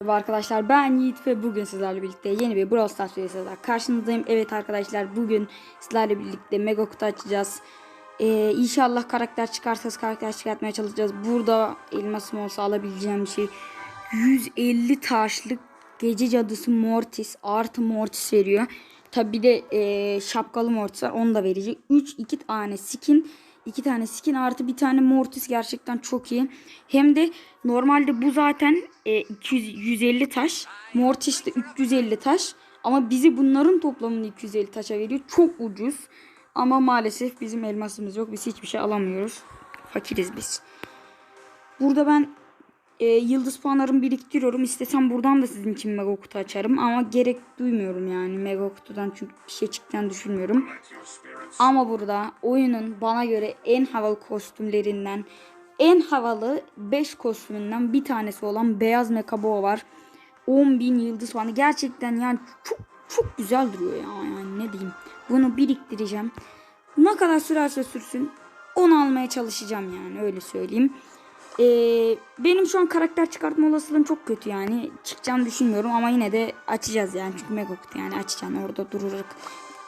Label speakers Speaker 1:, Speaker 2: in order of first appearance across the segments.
Speaker 1: Merhaba arkadaşlar ben Yiğit ve bugün sizlerle birlikte yeni bir Brawl Stars videosuyla karşınızdayım. Evet arkadaşlar bugün sizlerle birlikte mega kutu açacağız. Ee, inşallah karakter çıkarsa karakter çıkartmaya çalışacağız. Burada elmasım olsa alabileceğim şey. 150 taşlık gece cadısı Mortis artı Mortis veriyor. Tabi de e, şapkalı Mortis var onu da verecek. 3 2 tane skin. 2 tane skin artı bir tane Mortis gerçekten çok iyi. Hem de normalde bu zaten e, 200, 150 taş. Mortis de 350 taş. Ama bizi bunların toplamını 250 taşa veriyor. Çok ucuz. Ama maalesef bizim elmasımız yok. Biz hiçbir şey alamıyoruz. Fakiriz biz. Burada ben e, yıldız puanlarımı biriktiriyorum. İstesem buradan da sizin için mega kutu açarım. Ama gerek duymuyorum yani mega kutudan çünkü bir şey çıkacağını düşünmüyorum. Ama burada oyunun bana göre en havalı kostümlerinden, en havalı 5 kostümünden bir tanesi olan Beyaz Mekabo var. 10.000 yıldız puanı. Gerçekten yani çok çok güzel duruyor ya. Yani ne diyeyim. Bunu biriktireceğim. Ne kadar sürerse sürsün onu almaya çalışacağım yani öyle söyleyeyim. Ee, benim şu an karakter çıkartma olasılığım çok kötü yani. Çıkacağını düşünmüyorum ama yine de açacağız yani. Çünkü mega kutu yani açacaksın orada durarak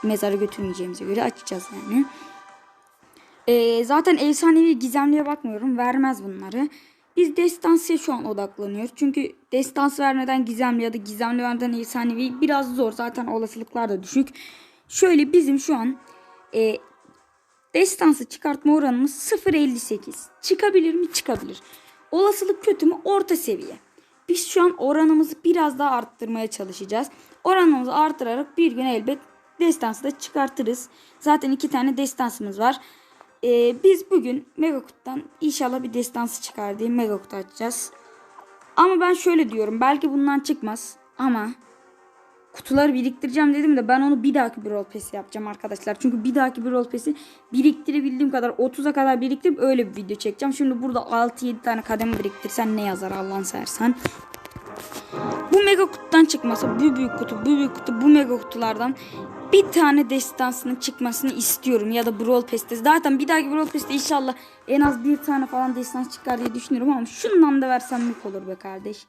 Speaker 1: mezara götürmeyeceğimize göre açacağız yani. Ee, zaten efsanevi gizemliye bakmıyorum. Vermez bunları. Biz destansıya şu an odaklanıyoruz. Çünkü destans vermeden gizemli ya da gizemli vermeden efsanevi biraz zor. Zaten olasılıklar da düşük. Şöyle bizim şu an e, destansı çıkartma oranımız 0.58. Çıkabilir mi? Çıkabilir. Olasılık kötü mü? Orta seviye. Biz şu an oranımızı biraz daha arttırmaya çalışacağız. Oranımızı arttırarak bir gün elbet destansı da çıkartırız. Zaten iki tane destansımız var. Ee, biz bugün Mega Kutu'dan inşallah bir destansı çıkar diye Mega Kutu açacağız. Ama ben şöyle diyorum. Belki bundan çıkmaz. Ama kutuları biriktireceğim dedim de ben onu bir dahaki bir Pass yapacağım arkadaşlar. Çünkü bir dahaki bir Pass'i biriktirebildiğim kadar 30'a kadar biriktirip öyle bir video çekeceğim. Şimdi burada 6-7 tane kademe biriktirsen ne yazar Allah'ın sersen. Bu mega kutudan çıkmasa bu büyük kutu, bu büyük kutu, bu mega kutulardan bir tane destansının çıkmasını istiyorum. Ya da Brawl Pass'te. Zaten bir dahaki Brawl Pass'te inşallah en az bir tane falan destans çıkar diye düşünüyorum ama şundan da versem mük olur be kardeş.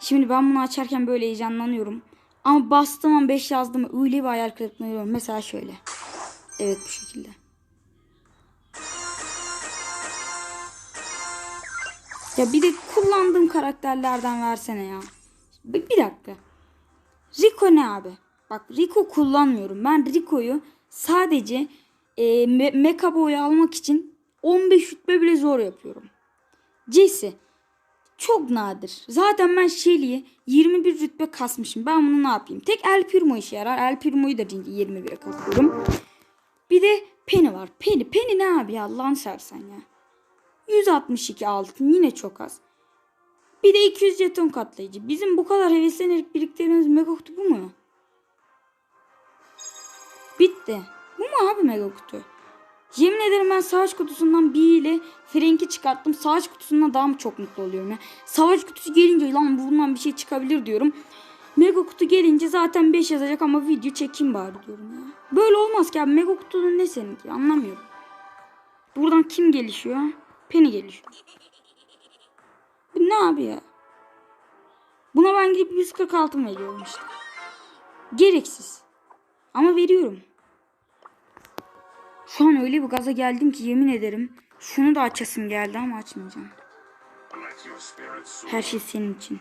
Speaker 1: Şimdi ben bunu açarken böyle heyecanlanıyorum. Ama bastığım an 5 yazdım öyle bir hayal kırıklığına uğruyorum. Mesela şöyle. Evet bu şekilde. Ya bir de kullandığım karakterlerden versene ya. Bir, bir dakika. Rico ne abi? Bak Rico kullanmıyorum. Ben Rico'yu sadece e, me Mecha Boy'u almak için 15 rütbe bile zor yapıyorum. Jesse çok nadir. Zaten ben Shelly'yi 21 rütbe kasmışım. Ben bunu ne yapayım? Tek El Primo işe yarar. El Primo'yu da 21'e kasıyorum. Bir de Penny var. Penny. Penny ne abi ya? Allah'ını sersen ya. 162 altın yine çok az. Bir de 200 jeton katlayıcı. Bizim bu kadar heveslenerek biriktirdiğimiz mega kutu bu mu? Bitti. Bu mu abi mega kutu? Yemin ederim ben savaş kutusundan bir ile Frank'i çıkarttım. Savaş kutusundan daha mı çok mutlu oluyorum ya. Savaş kutusu gelince lan bundan bir şey çıkabilir diyorum. Mega kutu gelince zaten 5 yazacak ama video çekeyim bari diyorum ya. Böyle olmaz ki abi. Mega kutunun ne seninki anlamıyorum. Buradan kim gelişiyor? Penny gelişiyor. Bu ne abi ya? Buna ben gidip 146 mı veriyorum işte. Gereksiz. Ama veriyorum. Şu an öyle bir gaza geldim ki yemin ederim. Şunu da açasım geldi ama açmayacağım. Her şey senin için.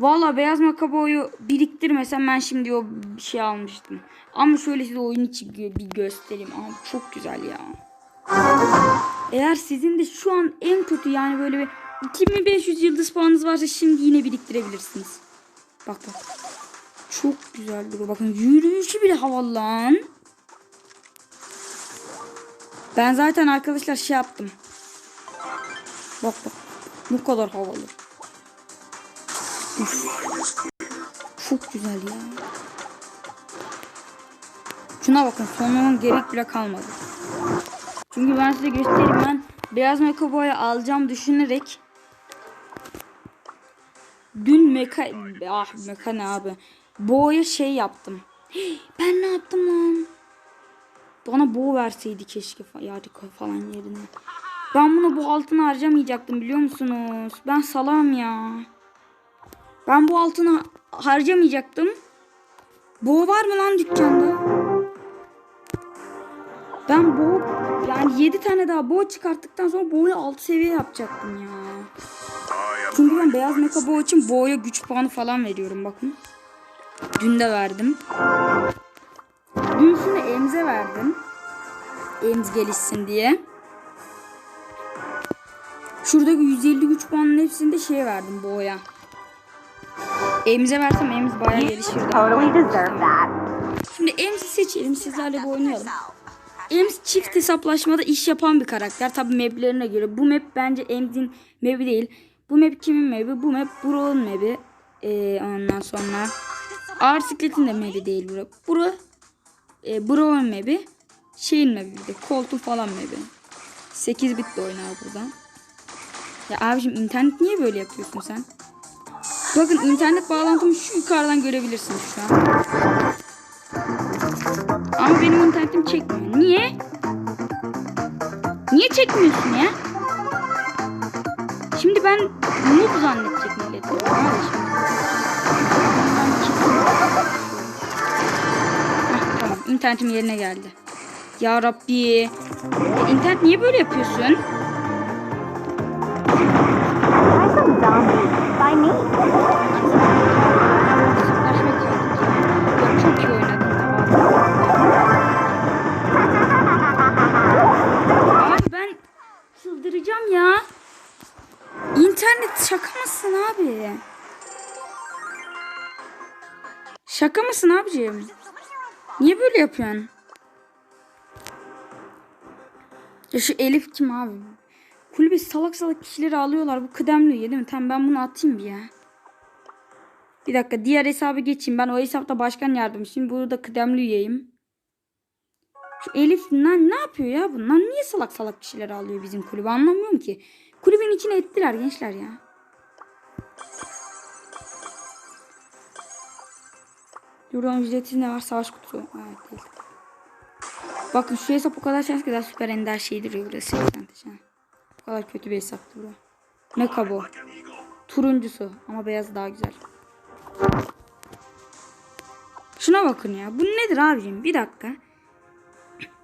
Speaker 1: Valla beyaz makaboyu biriktirmesem ben şimdi o şey almıştım. Ama şöyle size oyun içi bir göstereyim. Ama çok güzel ya. Eğer sizin de şu an en kötü yani böyle bir 2500 yıldız puanınız varsa şimdi yine biriktirebilirsiniz. Bak bak. Çok güzel duruyor. Bakın yürüyüşü bile havalı lan. Ben zaten arkadaşlar şey yaptım. Bak bak. Bu kadar havalı. Uf. Çok güzel ya. Şuna bakın sonunun gerek bile kalmadı. Çünkü ben size göstereyim ben beyaz mekaboyu alacağım düşünerek dün meka ah meka ne abi boğaya şey yaptım. Ben ne yaptım lan? Bana boğ verseydi keşke fa- ya Rico falan yerine. Ben bunu bu altına harcamayacaktım biliyor musunuz? Ben salam ya. Ben bu altını harcamayacaktım. Boğa var mı lan dükkanda? Ben boğa yani 7 tane daha boğa çıkarttıktan sonra boğayı 6 seviye yapacaktım ya. Çünkü ben beyaz meka boğa için boğaya güç puanı falan veriyorum bakın. Dün de verdim. Şunu Emze verdim. Ems gelişsin diye. Şuradaki 150 güç puanının hepsini de şeye verdim boğaya. Emze versem Ems bayağı gelişirdi. Şimdi Ems'i seçelim sizlerle bir oynayalım. Ems çift hesaplaşmada iş yapan bir karakter. Tabi maplerine göre. Bu map bence Ems'in map'i değil. Bu map kimin map'i? Bu map Bro'nun map'i. Ee, ondan sonra Ağır Siklet'in de map'i değil bura. Bura e, Bro'nun map'i. Şeyin map'i bir de. Colt'un falan map'i. 8 bit de oynar buradan. Ya abicim internet niye böyle yapıyorsun sen? Bakın internet bağlantımı şu yukarıdan görebilirsiniz şu an. Ama benim internetim çekmiyor. Niye? Niye çekmiyorsun ya? Şimdi ben noob zannedecek millet. ya. Kardeşim. İnternetim yerine geldi. Ya Rabbi. İnternet niye böyle yapıyorsun? Çıldıracağım ya. İnternet şaka mısın abi? Şaka mısın abicim? Yapıyorsun? Ya şu Elif kim abi? Kulübe salak salak kişileri alıyorlar. Bu kıdemli üye değil mi? Tamam ben bunu atayım bir ya. Bir dakika diğer hesabı geçeyim. Ben o hesapta başkan yardımcısıyım. Burada kıdemli üyeyim. Şu Elif ne, ne yapıyor ya bunlar? Niye salak salak kişileri alıyor bizim kulübe? Anlamıyorum ki. Kulübün içine ettiler gençler ya. Euro ücreti ne var? Savaş kutusu. Evet değil. Bakın şu hesap o kadar şans ki daha süper ender şeydir ya burası. Bu kadar kötü bir hesaptı bu. Meka bu. Turuncusu ama beyazı daha güzel. Şuna bakın ya. Bu nedir abicim? Bir dakika.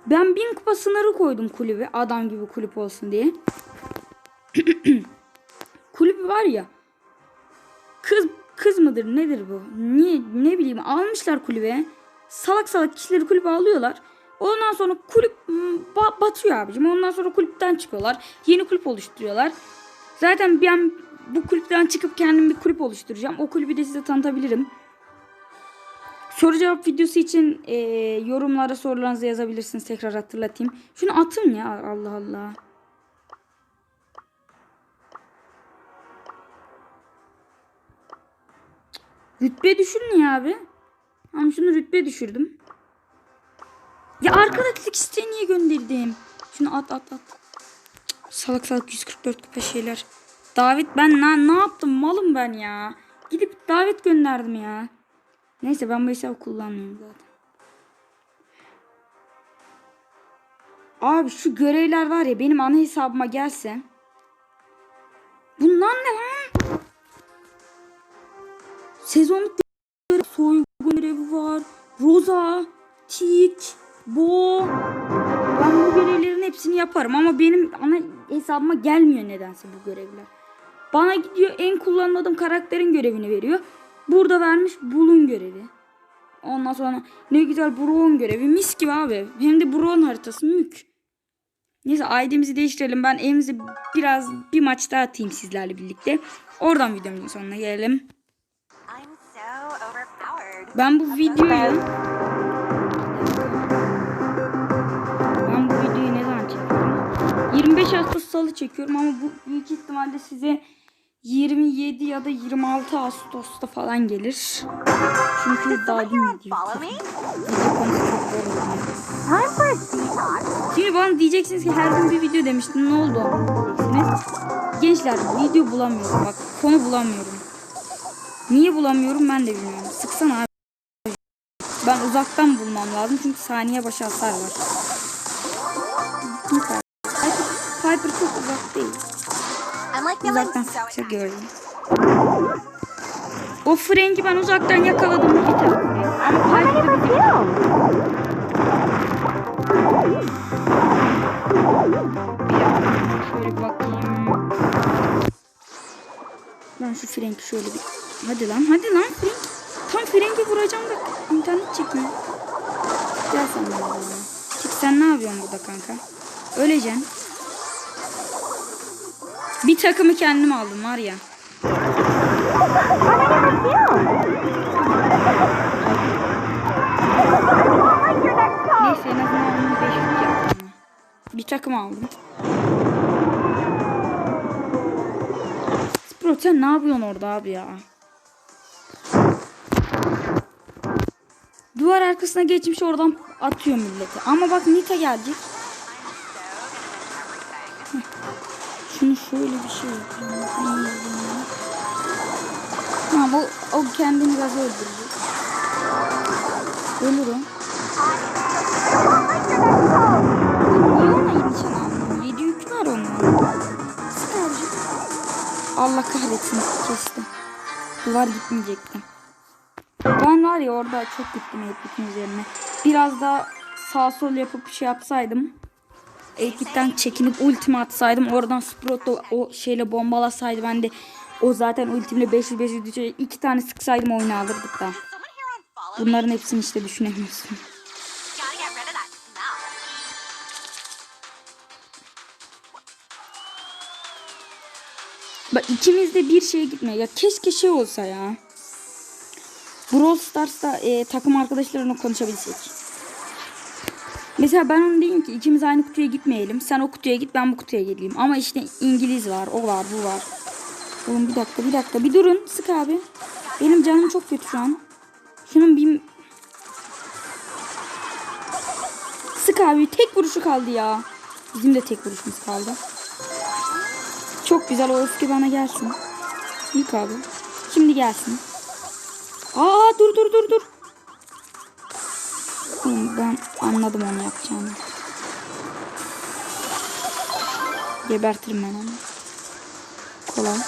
Speaker 1: Ben bin kupa sınırı koydum kulübe. Adam gibi kulüp olsun diye. kulüp var ya. Kız kız mıdır nedir bu? Niye ne bileyim almışlar kulübe. Salak salak kişileri kulübe alıyorlar. Ondan sonra kulüp hmm, ba- batıyor abicim. Ondan sonra kulüpten çıkıyorlar. Yeni kulüp oluşturuyorlar. Zaten ben bu kulüpten çıkıp kendim bir kulüp oluşturacağım. O kulübü de size tanıtabilirim. Soru cevap videosu için e, yorumlara sorularınızı yazabilirsiniz. Tekrar hatırlatayım. Şunu atın ya Allah Allah. Rütbe düşürün ya abi. Ama şunu rütbe düşürdüm. Ya arkadaşlık isteği niye gönderdim? Şunu at at at. Salak salak 144 kupa şeyler. Davet ben ne, ne yaptım malım ben ya. Gidip davet gönderdim ya. Neyse ben bu hesabı kullanmıyorum zaten. Abi şu görevler var ya benim ana hesabıma gelse. Bunlar ne lan? Sezonluk görev, soygun görevi var. Roza, Tik, Bo. Ben bu görevlerin hepsini yaparım ama benim ana hesabıma gelmiyor nedense bu görevler. Bana gidiyor en kullanmadığım karakterin görevini veriyor. Burada vermiş Bulun görevi. Ondan sonra ne güzel Brown görevi. Mis gibi abi. Hem de Brown haritası mük. Neyse ID'mizi değiştirelim. Ben evimizi biraz bir maç daha atayım sizlerle birlikte. Oradan videomuzun sonuna gelelim. Ben bu videoyu ben bu videoyu ne zaman çekiyorum? 25 Ağustos Salı çekiyorum ama bu büyük ihtimalle size 27 ya da 26 Ağustos'ta falan gelir. Çünkü daha dün video. Şimdi bana diyeceksiniz ki her gün bir video demiştin ne oldu. Gençler video bulamıyorum bak konu bulamıyorum. Niye bulamıyorum ben de bilmiyorum. Sıksana abi. Ben uzaktan bulmam lazım çünkü saniye başı hasar var. Piper, Piper çok uzak değil. Uzaktan sıkça gördüm. O Frank'i ben uzaktan yakaladım. Bir Frank. Ama
Speaker 2: How
Speaker 1: Piper
Speaker 2: many
Speaker 1: da
Speaker 2: were killed?
Speaker 1: Şöyle bir bakayım. Ben şu Frank'i şöyle bir... Hadi lan hadi lan Frank. Tam Frank'i vuracağım da internet çekmiyor. Gel sen. Çık sen ne yapıyorsun burada kanka? Öleceksin. Bir takımı kendim aldım var ya. Neyse en azından onu 500 yaptım. Bir takım aldım. Sprot sen ne yapıyorsun orada abi ya? Duvar arkasına geçmiş oradan atıyor milleti. Ama bak Nita gelecek. Şunu şöyle bir şey yapayım. Ya. Tamam o, kendini gaz öldürecek. Ölür o. Niye ona yedi aldın? Yedi yük var onun. Sık abicim. Allah kahretsin kesti. Duvar gitmeyecekti. Ben var ya orada çok gittim Eğitlik'in üzerine. Biraz daha sağ sol yapıp şey yapsaydım. Eğitlik'ten çekinip ultimi atsaydım. Oradan Sprout'la o şeyle bombalasaydı ben de o zaten ultimle 500 500 düşecek. iki tane sıksaydım oyunu alırdık da. Bunların hepsini işte düşünemiyorsun. Bak ikimiz de bir şeye gitmiyor. Ya keşke şey olsa ya. Brawl Stars'ta e, takım arkadaşlarına konuşabilsek. Mesela ben onu diyeyim ki ikimiz aynı kutuya gitmeyelim. Sen o kutuya git ben bu kutuya geleyim. Ama işte İngiliz var, o var, bu var. Oğlum bir dakika, bir dakika. Bir durun. Sık abi. Benim canım çok kötü şu an. Şunun bir... Sık abi. Tek vuruşu kaldı ya. Bizim de tek vuruşumuz kaldı. Çok güzel o öfke bana gelsin. Yık abi. Şimdi gelsin. Aa dur dur dur dur. Ben anladım onu yapacağını. Gebertirim ben onu. Kolay.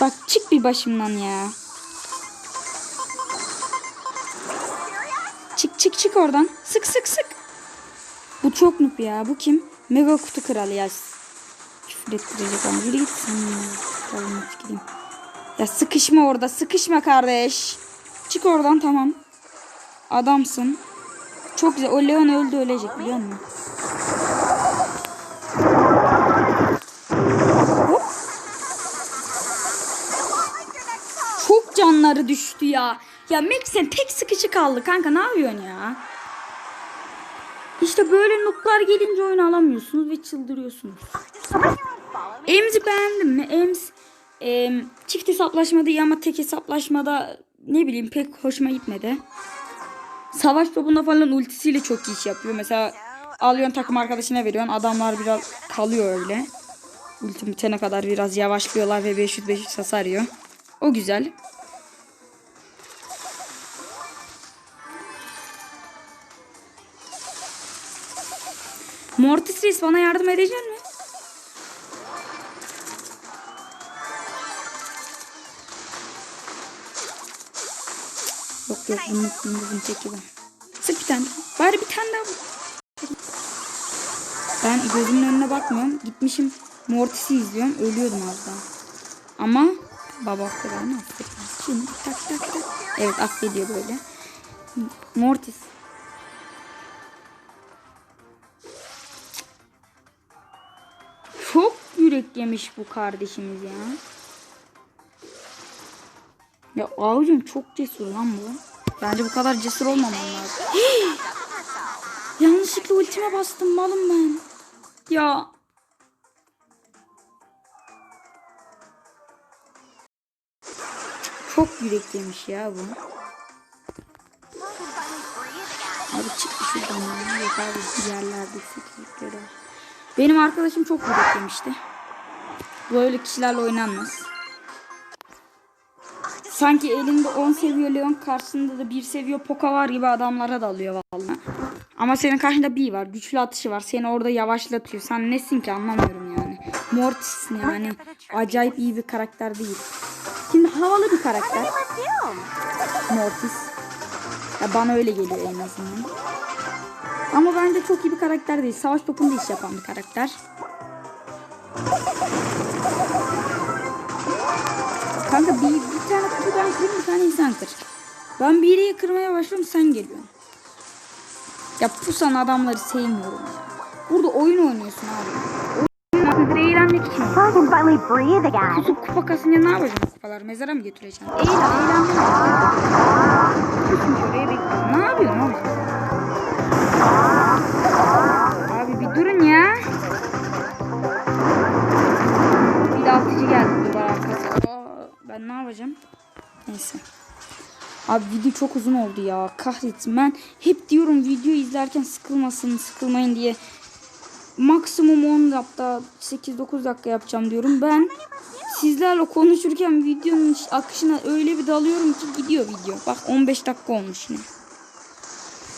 Speaker 1: Bak çık bir başımdan ya. Çık çık çık oradan. Sık sık sık. Bu çok noob ya. Bu kim? Mega kutu kralı ya. Küfür ettirecek ama. Yürü git sen ya. Kalın gideyim. Ya sıkışma orada. Sıkışma kardeş. Çık oradan tamam. Adamsın. Çok güzel. O Leon öldü ölecek biliyor musun? Hop. Çok canları düştü ya. Ya Max'in tek sıkıcı kaldı kanka ne yapıyorsun ya? İşte böyle noob'lar gelince oyun alamıyorsunuz ve çıldırıyorsunuz. Ems'i beğendim mi? Ems em, çift hesaplaşmada iyi ama tek hesaplaşmada ne bileyim pek hoşuma gitmedi. Savaş topunda falan ultisiyle çok iyi iş yapıyor. Mesela alıyorsun takım arkadaşına veriyorsun. Adamlar biraz kalıyor öyle. Ultim bitene kadar biraz yavaşlıyorlar ve 500-500 hasar. O güzel. Mortis Reis bana yardım edecek mi? Bunu bunu bunu çekeceğim. Sık bir tane. Bari bir tane daha. Ben gözümün önüne bakmıyorum. Gitmişim Mortis'i izliyorum. Ölüyordum az daha. Ama baba kadar affetmez. Şimdi tak tak tak. Evet affediyor böyle. Mortis. Çok yürek yemiş bu kardeşimiz ya. Ya abicim çok cesur lan bu. Bence bu kadar cesur olmamam lazım. Yanlışlıkla ultime bastım malım ben. Ya. Çok yürek yemiş ya bu. Abi çık şuradan ya. Yok abi yerlerde var. Benim arkadaşım çok yürek yemişti. Böyle kişilerle oynanmaz. Sanki elinde 10 seviye Leon karşısında da 1 seviye Poka var gibi adamlara dalıyor vallahi. Ama senin karşında bir var. Güçlü atışı var. Seni orada yavaşlatıyor. Sen nesin ki anlamıyorum yani. Mortis'sin yani. Acayip iyi bir karakter değil. Şimdi havalı bir karakter. Mortis. Ya bana öyle geliyor en azından. Ama bence çok iyi bir karakter değil. Savaş topunda iş yapan bir karakter. Kanka bir, bir tane kutu ben kırayım bir tane sen kır. Ben bir yeri kırmaya başlıyorum sen geliyorsun. Ya pusan adamları sevmiyorum. Burada oyun oynuyorsun abi. Oyun eğlenmek için. Kutup kupa kasınca ne yapacağım bu kupaları? Mezara mı götüreceğim? Eğlen, eğlenme. Kusun şuraya bekle. Ne yapıyorsun oğlum? Abi bir durun ya. Bir de altıcı geldi duvar arkası. Ben ne yapacağım? Neyse. Abi video çok uzun oldu ya. Kahretsin. Ben hep diyorum video izlerken sıkılmasın, sıkılmayın diye. Maksimum 10 dakika, 8-9 dakika yapacağım diyorum. Ben sizlerle konuşurken videonun akışına öyle bir dalıyorum ki gidiyor video. Bak 15 dakika olmuş yine.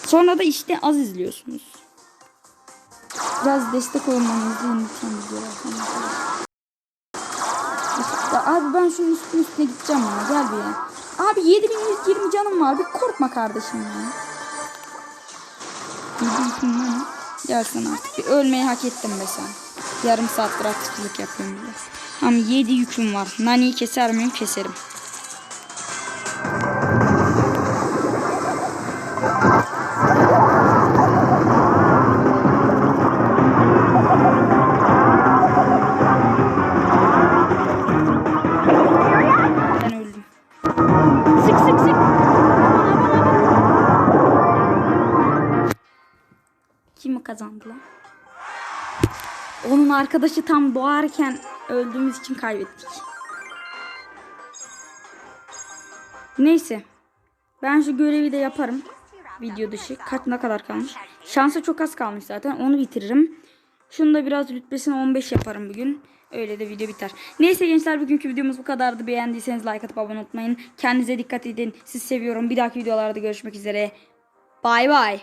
Speaker 1: Sonra da işte az izliyorsunuz. Biraz destek olmanızı lütfen. Ya abi ben şunun üstüne üstüne gideceğim ya. Gel bir ya. Abi 7120 canım var. Bir korkma kardeşim ya. 7200 ne? Gelsin artık. Bir ölmeyi hak ettim be sen. Yarım saattir aktiflik yapıyorum bile. Ama 7 yüküm var. Nani'yi keser miyim? Keserim. Kazandı? Onun arkadaşı tam doğarken öldüğümüz için kaybettik. Neyse. Ben şu görevi de yaparım. Video dışı. Kaç ne kadar kalmış? Şansa çok az kalmış zaten. Onu bitiririm. Şunu da biraz rütbesine 15 yaparım bugün. Öyle de video biter. Neyse gençler bugünkü videomuz bu kadardı. Beğendiyseniz like atıp abone unutmayın. Kendinize dikkat edin. Sizi seviyorum. Bir dahaki videolarda görüşmek üzere. Bay bay.